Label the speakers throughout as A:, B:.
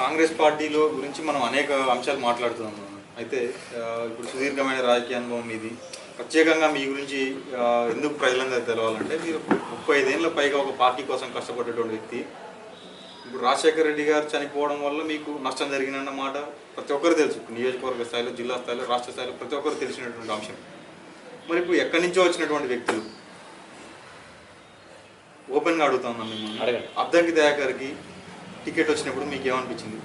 A: కాంగ్రెస్ పార్టీలో గురించి మనం అనేక అంశాలు మాట్లాడుతున్నాం. అయితే ఇప్పుడు సుదీర్ఘమైన రాజకీయ అనుభవం మీది. ప్రత్యేకంగా మీ గురించి ఎందుకు ప్రజలందరూ తెలవాలంటే మీరు ముప్పై ఐదేళ్ళ పైగా ఒక పార్టీ కోసం కష్టపడేటువంటి వ్యక్తి. ఇప్పుడు రాజశేఖర రెడ్డి గారు చనిపోవడం వల్ల మీకు నష్టం జరిగిందన్న మాట ప్రతి ఒక్కరు తెలుసు. నియోజకవర్గ స్థాయిలో జిల్లా స్థాయిలో రాష్ట్ర స్థాయిలో ప్రతి ఒక్కరు తెలిసినటువంటి అంశం. మరి ఇప్పుడు ఎక్కడి నుంచో వచ్చినటువంటి వ్యక్తులు ఓపెన్గా అడుగుతాను మిమ్మల్ని.
B: అడగండి.
A: అద్దంకి దయాకర్కి టికెట్ వచ్చినప్పుడు మీకు ఏమనిపించింది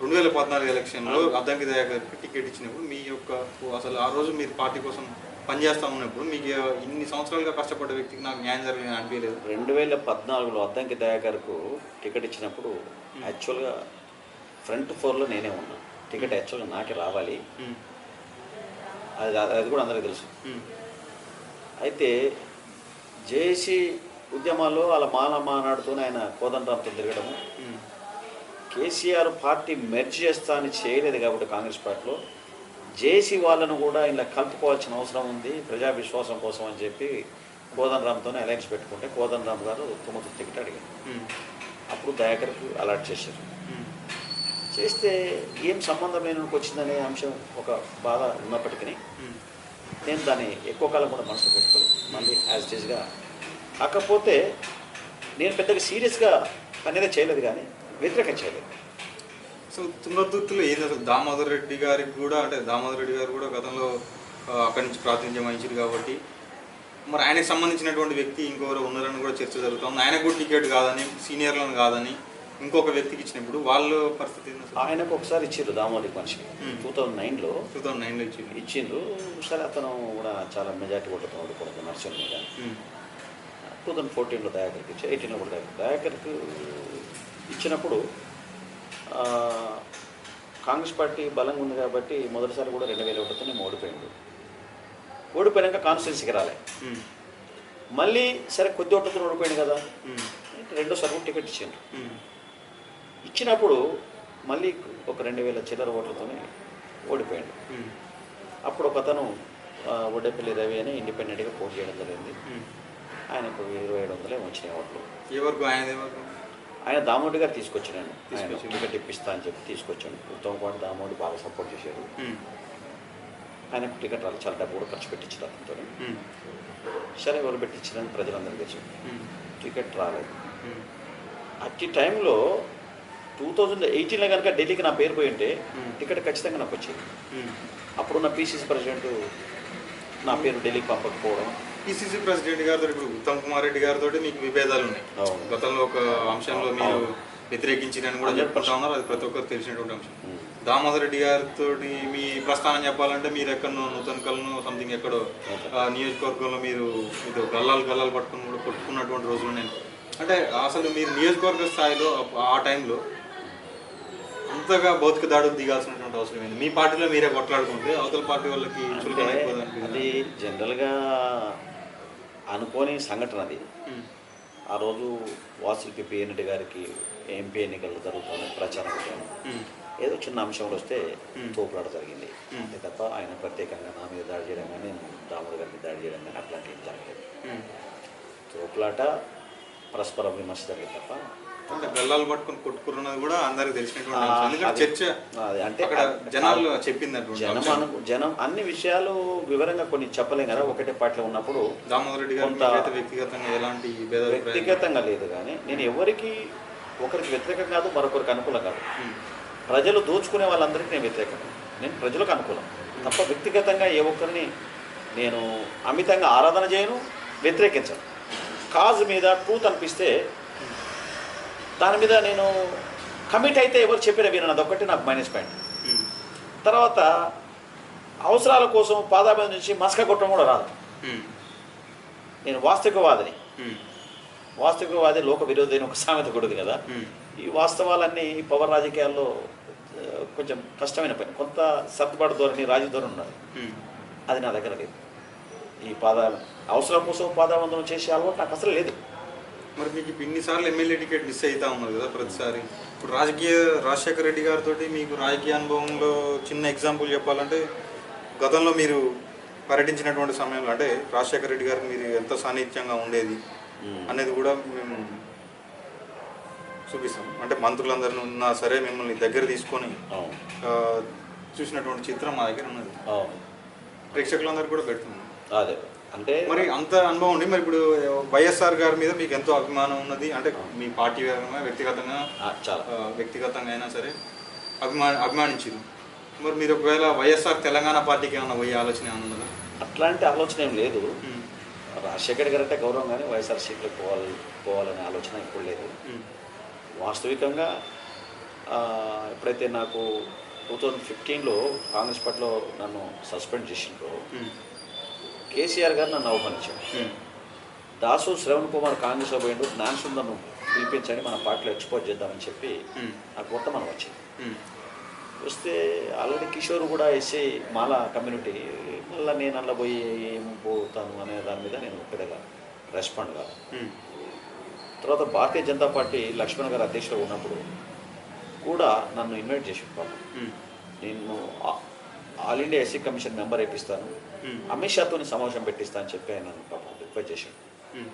A: రెండు వేల పద్నాలుగు ఎలక్షన్లో అద్దంకి దయాకర్కి టికెట్ ఇచ్చినప్పుడు మీ యొక్క అసలు ఆ రోజు మీరు పార్టీ కోసం పనిచేస్తా ఉన్నప్పుడు మీకు ఇన్ని సంవత్సరాలుగా కష్టపడ్డ వ్యక్తికి నాకు న్యాయం జరగలేదు అనిపించలేదు.
B: రెండు వేల పద్నాలుగులో అద్దంకి దయాకర్కు టికెట్ ఇచ్చినప్పుడు యాక్చువల్గా ఫ్రంట్ ఫోర్లో నేనే ఉన్నా. టికెట్ యాక్చువల్గా నాకే రావాలి. అది అది కూడా అందరికీ తెలుసు. అయితే జేఏసీ ఉద్యమాల్లో వాళ్ళ మాల మానాడుతూనే ఆయన కోదండరాంతో తిరగడము. కేసీఆర్ పార్టీ మెర్జ్ చేస్తా అని చేయలేదు కాబట్టి కాంగ్రెస్ పార్టీలో. జేసీ వాళ్ళను కూడా ఇలా కలుపుకోవాల్సిన అవసరం ఉంది ప్రజా విశ్వాసం కోసం అని చెప్పి కోదండరామ్తోనే అలయన్స్ పెట్టుకుంటే కోదండరామ్ గారు తుమ్మతు టికెట్ అడిగారు. అప్పుడు దయాకర్కు అలాట్ చేశారు. చేస్తే ఏం సంబంధం లేనికి వచ్చిందనే అంశం ఒక బాధ ఉన్నప్పటికీ నేను దాన్ని ఎక్కువ కాలం కూడా మనసులో పెట్టుకోలేదు. మళ్ళీ యాజ్ టీజ్గా కాకపోతే నేను పెద్దగా సీరియస్గా అనేది చేయలేదు కానీ వ్యతిరేకం చేయలేదు.
A: అసలు తుంగతుర్తిలో ఏది అసలు దామోదర్ రెడ్డి గారికి కూడా అంటే దామోదర్ రెడ్డి గారు కూడా గతంలో అక్కడి నుంచి ప్రాతినిధ్యం వహించారు కాబట్టి మరి ఆయనకు సంబంధించినటువంటి వ్యక్తి ఇంకొకరు ఉన్నారని కూడా చర్చ జరుగుతుంది ఆయనకు కూడా టికెట్ కాదని సీనియర్లను కాదని ఇంకొక వ్యక్తికి ఇచ్చినప్పుడు వాళ్ళ పరిస్థితి
B: ఆయనకు ఒకసారి ఇచ్చిండ్రు దామోదరి
A: Hmm.
B: టూ థౌజండ్ నైన్లో
A: టూ థౌసండ్ నైన్లో ఇచ్చింది
B: ఇచ్చిండ్రు. సరే అతను కూడా చాలా మెజార్టీ కొట్టుకుని ఓడిపోతుంది నర్సన్ మీద టూ థౌజండ్ ఫోర్టీన్లో దయాకర్కి ఇచ్చి ఎయిటీన్లో కూడా దయాకర్ దయాకర్కి ఇచ్చినప్పుడు కాంగ్రెస్ పార్టీ బలంగా ఉంది కాబట్టి మొదటిసారి కూడా రెండు వేల ఒకటితో నేను ఓడిపోయిండు ఓడిపోయాక కాన్స్టిట్యున్సీకి రాలే. మళ్ళీ సరే కొద్ది ఓట్లతో ఓడిపోయాడు కదా. రెండోసారి కూడా టికెట్ ఇచ్చిండ్రు. ఇచ్చినప్పుడు మళ్ళీ ఒక రెండు వేల చిల్లర ఓట్లతోనే ఓడిపోయాడు. అప్పుడు ఒక అతను ఆ, వడ్డేపల్లి రవి అని ఇండిపెండెంట్గా పోటీ చేయడం జరిగింది. ఆయనకు ఇరవై ఏడు వందలే వచ్చినాయి ఓట్లు.
A: ఎవరికి ఆయన
B: దామోడి గారు తీసుకొచ్చాడు ఆయన. టికెట్ ఇప్పిస్తా అని చెప్పి తీసుకొచ్చాడు. ఉత్తమ్ కుమార్ దామోడి బాగా సపోర్ట్ చేశాడు. ఆయనకు టికెట్ రాలి చాలా డబ్బు కూడా ఖర్చు పెట్టించారు అతనితో సరే ఎవరు పెట్టించారని ప్రజలందరికీ తెలుసు. టికెట్ రాలేదు అట్టి టైంలో టూ థౌజండ్ ఎయిటీన్లో కనుక ఢిల్లీకి నా పేరు పోయి ఉంటే. టికెట్ ఖచ్చితంగా నాకు వచ్చేది. అప్పుడున్న పీసీసీ ప్రెసిడెంట్ నా పేరు ఢిల్లీకి పంపకపోవడం
A: పిసిసి ప్రెసిడెంట్ గారితో ఇప్పుడు ఉత్తమ్ కుమార్ రెడ్డి గారితో మీకు విభేదాలు ఉన్నాయి. గతంలో ఒక అంశంలో మీరు
B: అవును.
A: వ్యతిరేకించిరని కూడా చెప్పుకుంటా ఉన్నారు అది ప్రతి ఒక్కరు తెలిసినటువంటి అంశం. దామోదర్ రెడ్డి గారితో మీ ప్రస్థానం చెప్పాలంటే మీరు ఎక్కడో నూతన కలను సంథింగ్ ఎక్కడో నియోజకవర్గంలో మీరు ఇది గల్లాలు గల్లాలు పట్టుకుని కూడా కొట్టుకున్నటువంటి రోజులు నేను అంటే అసలు మీరు నియోజకవర్గ స్థాయిలో ఆ టైంలో అంతగా భౌతిక దాడులు దిగాల్సినటువంటి అవసరం ఏంది మీ పార్టీలో మీరే కొట్లాడుకుంటే అవతల పార్టీ వాళ్ళకి?
B: అది జనరల్గా అనుకోని సంఘటన అది. ఆ రోజు వాసులు పిపి రెడ్డి గారికి ఎంపీ ఎన్నికలు జరుగుతున్నాయి ప్రచారం
A: ఉమ్,
B: ఏదో చిన్న అంశంలో వస్తే. తోపులాట జరిగింది. అంతే తప్ప ఆయన ప్రత్యేకంగా నా మీద దాడి చేయడం కానీ నేను దామోదర్ గారి మీద దాడి చేయడం కానీ అట్లాంటి ఏం జరగలేదు. తోపులాట పరస్పర విమర్శ జరిగింది తప్ప
A: అంటే గల్లాలు పట్టుకొని కొట్టుకున్నది కూడా అందరికి తెలిసినటువంటి చర్చ
B: అది అంటే
A: అక్కడ జనాలు చెప్పింది
B: జనం జనం అన్ని విషయాలు వివరంగా కొన్ని చెప్పలేం కదా. ఒకటే పార్టీలో ఉన్నప్పుడు
A: దామోదర్ రెడ్డి గారు వ్యక్తిగతంగా ఎలాంటి
B: వ్యక్తిగతంగా లేదు కానీ నేను ఎవరికి ఒకరికి వ్యతిరేకం కాదు మరొకరికి అనుకూలం కాదు. ప్రజలు దోచుకునే వాళ్ళందరికీ నేను వ్యతిరేకం. నేను ప్రజలకు అనుకూలం. తప్ప వ్యక్తిగతంగా ఏ ఒక్కరిని నేను అమితంగా ఆరాధన చేయను వ్యతిరేకించను. కాజ్ మీద ట్రూత్ అనిపిస్తే దాని మీద నేను కమిట్ అయితే ఎవరు చెప్పిన వినను. అదొక్కటి నాకు మైనస్ పాయింట్
A: ఉమ్,
B: తర్వాత అవసరాల కోసం పాదాభి నుంచి మస్క కొట్టడం కూడా రాదు.
A: ఉమ్,
B: నేను వాస్తవికవాదిని.
A: ఉమ్,
B: వాస్తవికవాది లోక విరోధి ఒక సామెత కూడా ఉంది కదా. ఈ వాస్తవాలన్నీ ఈ పవర్ రాజకీయాల్లో కొంచెం కష్టమైన పని. కొంత సర్దుబాటు ధోరణి రాజీ ధోరణి ఉన్నది. అది నా దగ్గర లేదు. ఈ పాద అవసరం కోసం పాదావందనం చేసే అలవాటు నాకు అసలు లేదు.
A: మరి మీకు ఇన్నిసార్లు ఎమ్మెల్యే టికెట్ మిస్ అవుతా ఉన్నారు కదా ప్రతిసారి? ఇప్పుడు రాజకీయ రాజశేఖర రెడ్డి గారితో మీకు రాజకీయ అనుభవంలో చిన్న ఎగ్జాంపుల్ చెప్పాలంటే గతంలో మీరు పర్యటించినటువంటి సమయంలో అంటే రాజశేఖర రెడ్డి గారికి మీరు ఎంత సాన్నిధ్యంగా ఉండేది అనేది కూడా మేము చూపిస్తాం. అంటే మంత్రులందరూ ఉన్నా సరే మిమ్మల్ని దగ్గర తీసుకొని చూసినటువంటి చిత్రం మా దగ్గర ఉన్నది. ప్రేక్షకులందరూ కూడా పెడుతున్నాం
B: అదే. అంటే
A: మరి అంత అనుభవం ఉండి మరి ఇప్పుడు వైఎస్ఆర్ గారి మీద మీకు ఎంతో అభిమానం ఉన్నది? అంటే మీ పార్టీ పరంగా వ్యక్తిగతంగా
B: చాలా.
A: వ్యక్తిగతంగా అయినా సరే అభిమా అభిమానించారు మరి మీరు ఒకవేళ వైఎస్ఆర్ తెలంగాణ పార్టీకి ఏమైనా పోయే ఆలోచన ఏమైనా ఉన్నదా?
B: అట్లాంటి ఆలోచన ఏం లేదు. రాజశేఖర్ గారు అంటే గౌరవం కానీ వైఎస్ఆర్సీపీలో పోవాలి పోవాలనే ఆలోచన ఇప్పుడు లేదు. వాస్తవికంగా ఎప్పుడైతే నాకు టూ థౌజండ్ ఫిఫ్టీన్లో కాంగ్రెస్ పార్టీలో నన్ను సస్పెండ్ చేసిండ్రో కేసీఆర్ గారు నన్ను అవమానించారు.
A: ఉమ్,
B: దాసు శ్రవణ్ కుమార్ కాంగ్రెస్లో పోయిండు. జ్ఞాన్ సుందర్ను పిలిపించండి మన పార్టీలో ఎక్స్పోజ్ చేద్దామని చెప్పి
A: ఉమ్,
B: నాకు వర్తమానం వచ్చింది.
A: ఉమ్,
B: వస్తే ఆల్రెడీ కిషోర్ కూడా ఎస్ఐ మాల కమ్యూనిటీ మళ్ళీ నేను అందులో పోయి ఏం పోతాను అనే దాని మీద నేను పెద్దగా రెస్పాండ్ కాదు తర్వాత భారతీయ జనతా పార్టీ లక్ష్మణ్ గారు అధ్యక్షుడు ఉన్నప్పుడు కూడా నన్ను ఇన్వైట్ చేసి నేను all India SC commission member వేపిస్తాను Amit షాతో సమావేశం పెట్టిస్తా అని చెప్పి ఆయన పాపం రిక్వెస్ట్ చేశాడు.
A: ఉమ్,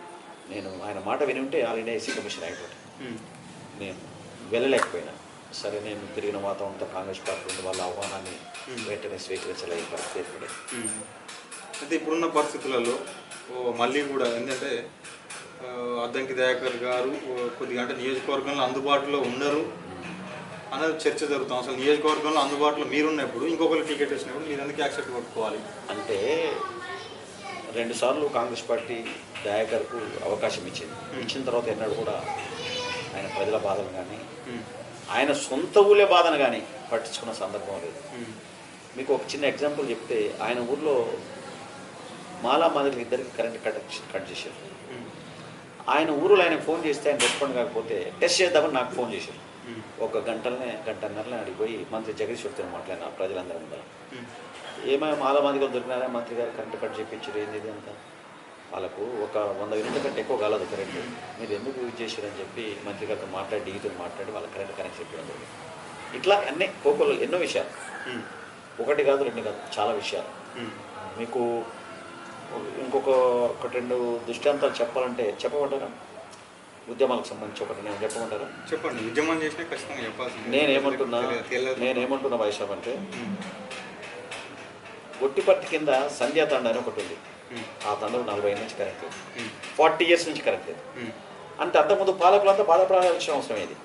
B: నేను ఆయన మాట విని ఉంటే ఆల్ ఇండియా ఎస్సీ కమిషన్ అయిపోయింది
A: ఉమ్,
B: నేను వెళ్ళలేకపోయినా. సరే నేను తిరిగిన వాతావరణంతో కాంగ్రెస్ పార్టీ నుండి వాళ్ళ ఆహ్వానాన్ని
A: Hmm.
B: వెంటనే స్వీకరించలేని పరిస్థితి ఏర్పడింది.
A: అయితే ఇప్పుడున్న పరిస్థితులలో మళ్ళీ కూడా ఏంటంటే అద్దంకి దయాకర్ గారు కొద్దిగా అంటే నియోజకవర్గంలో అందుబాటులో ఉండరు. అనేది చర్చ జరుగుతాం. అసలు నియోజకవర్గంలో అందుబాటులో మీరున్నప్పుడు ఇంకొకరు టికెట్ వచ్చినప్పుడు మీరు ఎందుకు యాక్సెప్ట్ కొట్టుకోవాలి
B: అంటే రెండుసార్లు కాంగ్రెస్ పార్టీ దయాకర్కు అవకాశం ఇచ్చింది. ఇచ్చిన తర్వాత ఎన్నడూ కూడా ఆయన ప్రజల బాధలు కానీ ఆయన సొంత ఊళ్ళే బాధను కానీ పట్టించుకున్న సందర్భం లేదు. మీకు ఒక చిన్న ఎగ్జాంపుల్ చెప్తే ఆయన ఊర్లో మాలా మాదిరి ఇద్దరికి కరెంట్ కట్ కట్ చేశారు. ఆయన ఊరిలో ఆయన ఫోన్ చేస్తే ఆయన రెస్పాండ్ కాకపోతే టెస్ట్ చేద్దామని నాకు ఫోన్ చేశారు. ఒక గంటలనే గంటన్నరనే అడిగి పోయి మంత్రి జగదీశ్వర్తో మాట్లాడిన ప్రజలందరూ ఉండాలి
A: ఉమ్,
B: ఏమైనా మాల మందిగా దొరికినారా? మంత్రి గారు కరెంట్ కట్ చేయించారు ఏంది ఇది అంతా? వాళ్ళకు ఒక వంద యూనిట్ల కంటే ఎక్కువ కాలేదు కరెంట్. మీరు ఎందుకు యూజ్ చేశారని చెప్పి మంత్రి గారితో మాట్లాడి డీతో మాట్లాడి వాళ్ళ కరెంట్ కనెక్షన్ ఇవ్వడం జరిగింది. ఇట్లా అన్ని కోకోలు ఎన్నో విషయాలు. ఒకటి కాదు రెండు కాదు చాలా విషయాలు. మీకు ఇంకొక ఒకటి రెండు దృష్టాంతాలు చెప్పాలంటే చెప్పమంటారా? ఉద్యమాలకు సంబంధించి ఒకటి నేను చెప్పమంటారా?
A: చెప్పండి. ఉద్యమం చేసినా ఖచ్చితంగా చెప్పాల్సింది.
B: నేనేమంటున్నా. నేనేమంటున్నా వైశాఖ్ అంటే గొట్టిపట్టి కింద సంధ్యా తండ అని ఒకటి ఉంది. ఆ తండలు నలభై నుంచి కరెక్ట్ ఫార్టీ ఇయర్స్ నుంచి కరెక్ట్ అంటే అంతకుముందు పాలకులంతా బాధపడాల్సిన అవసరం ఇది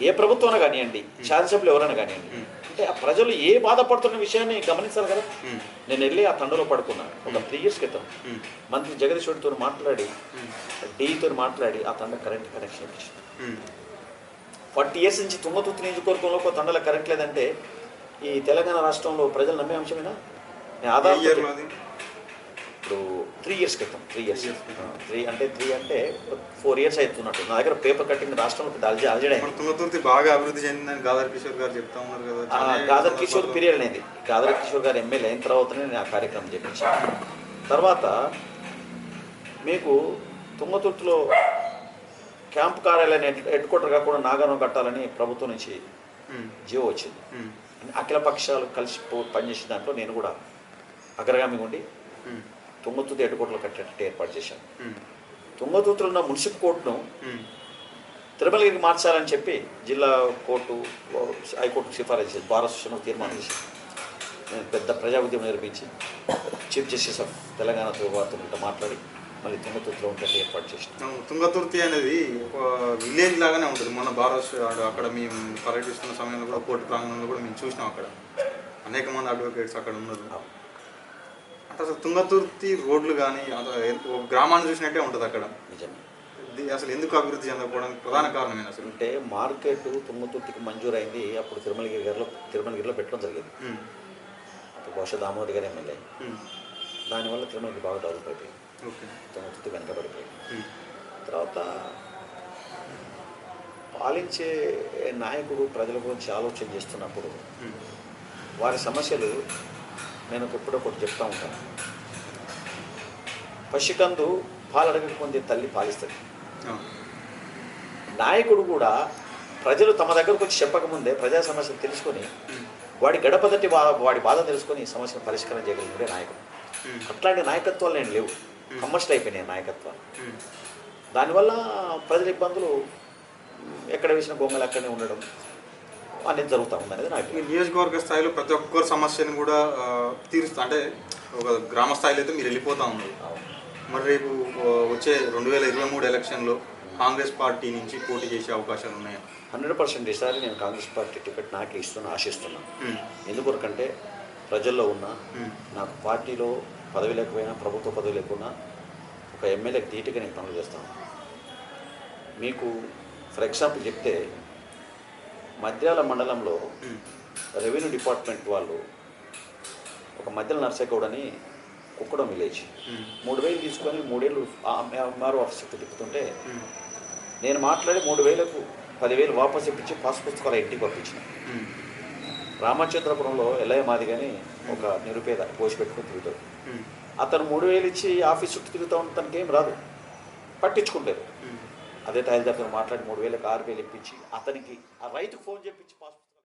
B: ఏ ప్రభుత్వం కానివ్వండి శాసనసభ్యులు ఎవరైనా కానివ్వండి. అంటే ఆ ప్రజలు ఏ బాధపడుతున్న విషయాన్ని గమనించాలి కదా? నేను వెళ్ళి ఆ తండలో పడుకున్నాను ఒక త్రీ ఇయర్స్ క్రితం మంత్రి జగదీశ్వరితో మాట్లాడి డీతో మాట్లాడి ఆ తండ current connection
A: um,
B: forty years నుంచి తుంగతుర్తి నియోజకవర్గంలో ఒక తండల కరెంట్ లేదంటే ఈ తెలంగాణ రాష్ట్రంలో ప్రజలు నమ్మే అంశమేనా? నేను ఆధార్ ఇప్పుడు త్రీ ఇయర్స్ క్రితం త్రీ ఇయర్స్. త్రీ అంటే త్రీ అంటే ఫోర్ ఇయర్స్ అవుతున్నట్టు నా దగ్గర పేపర్ కట్టింగ్ రాష్ట్రంలో అల్జ
A: బాగా అభివృద్ధి చెందిందని గాదర్ కిషోర్ గారు చెప్తా ఉన్నారు కదా.
B: గాదర్ కిషోర్. పీరియడ్ అనేది. గాదర్ కిషోర్ గారు ఎమ్మెల్యే అయిన తర్వాతనే నేను ఆ కార్యక్రమం చేపించాను తర్వాత మీకు తుంగతుర్తిలో క్యాంప్ కార్యాలయాన్ని హెడ్ క్వార్టర్ కాకుండా నాగారం కట్టాలని ప్రభుత్వం నుంచి జియో వచ్చింది. అఖిల పక్షాలు కలిసి పనిచేసిన దాంట్లో నేను కూడా అగ్రగామి ఉండి తుంగతుర్తి హెడ్ క్వార్టర్లో కట్టేటట్టు ఏర్పాటు చేశాను. తుంగతుర్తిలో ఉన్న మున్సిపల్ కోర్టును తిరుమలగిరికి మార్చాలని చెప్పి జిల్లా కోర్టు హైకోర్టుకు సిఫారసు చేసి భారత తీర్మానం చేసి నేను పెద్ద ప్రజా ఉద్యమం నిర్మించి చీఫ్ జస్టిస్ ఆఫ్ తెలంగాణతో వారితో మాట్లాడి మళ్ళీ తుంగతుర్తిలో ఉంటే ఏర్పాటు చేసిన.
A: తుంగతుర్తి అనేది ఒక విలేజ్ లాగానే ఉంటుంది. మన భారత్ అక్కడ మేము పర్యటిస్తున్న సమయంలో కూడా కోర్టు ప్రాంగణంలో కూడా మేము చూసినాం అక్కడ. అనేక మంది అడ్వకేట్స్ అక్కడ ఉన్నారు. అంటే అసలు తుంగతుర్తి రోడ్లు కానీ ఒక గ్రామాన్ని చూసినట్టే ఉంటుంది అక్కడ.
B: నిజమే.
A: ఇది అసలు ఎందుకు అభివృద్ధి చెందకపోవడానికి ప్రధాన కారణమైన అసలు?
B: అంటే మార్కెట్ తుంగతుర్తికి మంజూరైంది. అప్పుడు తిరుమలగిరి గారిలో తిరుమలగిరిలో పెట్టడం జరిగింది. అప్పుడు బహుశా దామోదర్ గారు ఎమ్మెల్యే. దానివల్ల తిరుమలగిరి బాగా డెవలప్ అయిపోయింది. వెనకబడిపోయింది
A: ఉమ్,
B: తర్వాత పాలించే నాయకుడు ప్రజల గురించి ఆలోచన చేస్తున్నప్పుడు వారి సమస్యలు నేను ఎప్పుడొకటి చెప్తా ఉంటాను. పసికందు పాలడగక పొందే తల్లి పాలిస్తుంది. నాయకుడు కూడా ప్రజలు తమ దగ్గరకు వచ్చి చెప్పకముందే ప్రజా సమస్యలు తెలుసుకొని వాడి గడపదట్టి వా- వాడి బాధ తెలుసుకొని సమస్యను పరిష్కారం చేయగలిగినడే నాయకుడు. అట్లాంటి నాయకత్వాలు నేను లేవు. కమర్షియల్ అయిపోయినాయి నాయకత్వాలు.
A: ఉమ్,
B: దానివల్ల ప్రజల ఇబ్బందులు ఎక్కడ వేసిన గొంగలు అక్కడనే ఉండడం అనేది జరుగుతూ ఉంది అనేది నా
A: ఈ
B: అభిప్రాయం.
A: నియోజకవర్గ స్థాయిలో ప్రతి ఒక్కరి సమస్యను కూడా తీరుస్తా అంటే ఒక గ్రామ స్థాయిలో అయితే మీరు వెళ్ళిపోతా ఉన్నారు.
B: అవును.
A: మరి రేపు వచ్చే రెండు వేల ఇరవై మూడు ఎలక్షన్లో కాంగ్రెస్ పార్టీ నుంచి పోటీ చేసే అవకాశాలు ఉన్నాయా?
B: హండ్రెడ్ పర్సెంట్ ఈసారి నేను కాంగ్రెస్ పార్టీ టికెట్ నాకే ఇస్తున్నా ఆశిస్తున్నాను
A: ఉమ్,
B: ఎందుకొరకంటే ప్రజల్లో ఉన్న నాకు పార్టీలో పదవి లేకపోయినా ప్రభుత్వ పదవి లేకున్నా ఒక ఎమ్మెల్యేకి ధీటుగా నేను పనులు చేస్తాను. మీకు ఫర్ ఎగ్జాంపుల్ చెప్తే మద్యాల మండలంలో రెవెన్యూ డిపార్ట్మెంట్ వాళ్ళు ఒక మధ్యల నర్సేగౌడ్ అని కుక్కడం విలేజ్. మూడు వేలు తీసుకొని మూడేళ్ళు ఎంఆర్ఓ ఆఫీస్కి తిప్పుతుంటే నేను మాట్లాడి మూడు వేలకు పదివేలు వాపస్ ఇప్పించి పాస్ పుస్తకాలు ఇంటికి పంపించిన. రామచంద్రపురంలో ఎల్లయ్య మాదిగాని ఒక నిరుపేద పోసి పెట్టుకుని తిరుగుతాడు. అతను మూడు వేలు ఇచ్చి ఆఫీస్ చుట్టూ తిరుగుతూ ఉంటే తనకి ఏం రాదు. పట్టించుకుంటారు. అదే తహసీల్దార్తో మాట్లాడి మూడు వేలకు ఆరు వేలు ఇప్పించి అతనికి ఆ రైతుకు ఫోన్ చేపించి పాస్